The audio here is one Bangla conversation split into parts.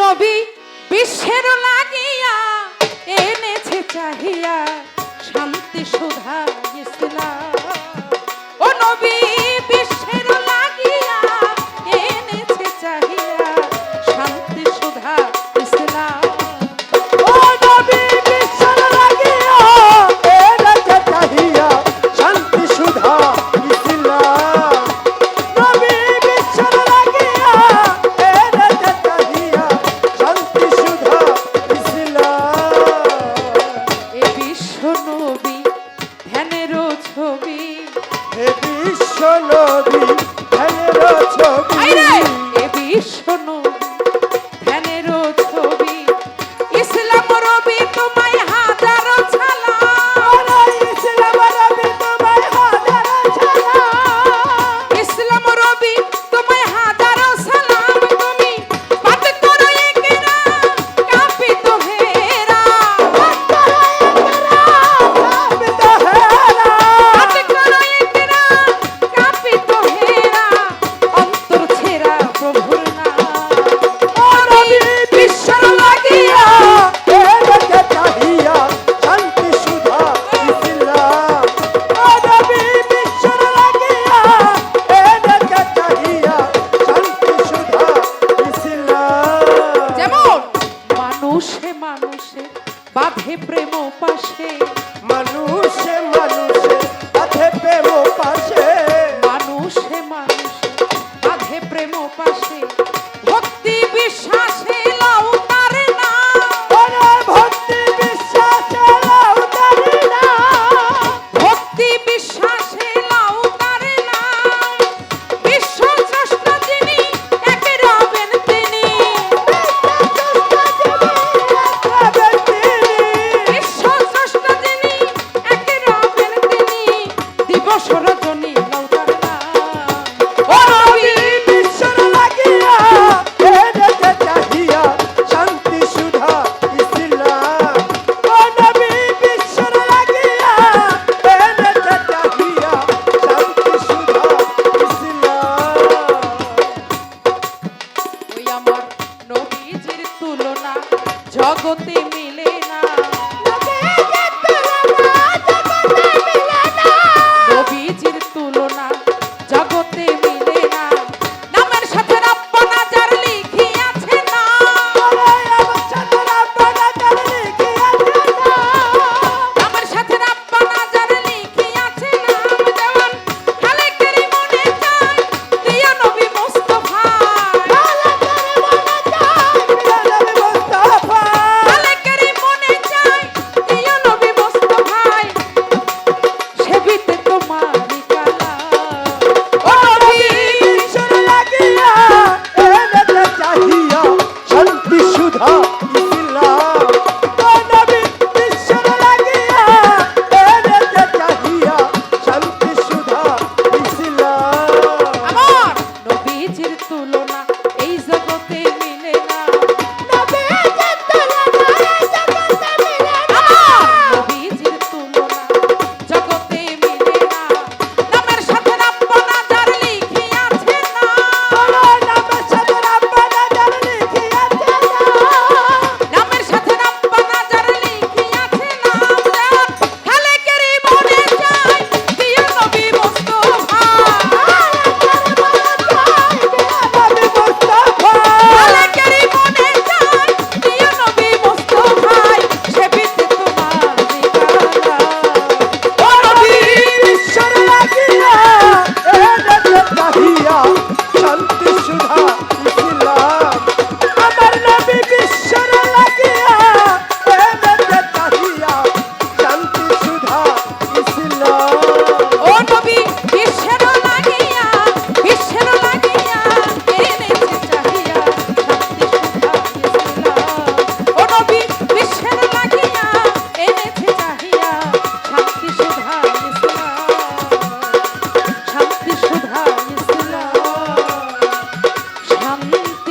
নবী বিশ্বের লাগিয়া এনেছে চাহিয়া শান্তি সুধা ইসলাম। মানুষে মানুষে বাঁধে প্রেম পাশে। মানুষে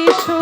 You.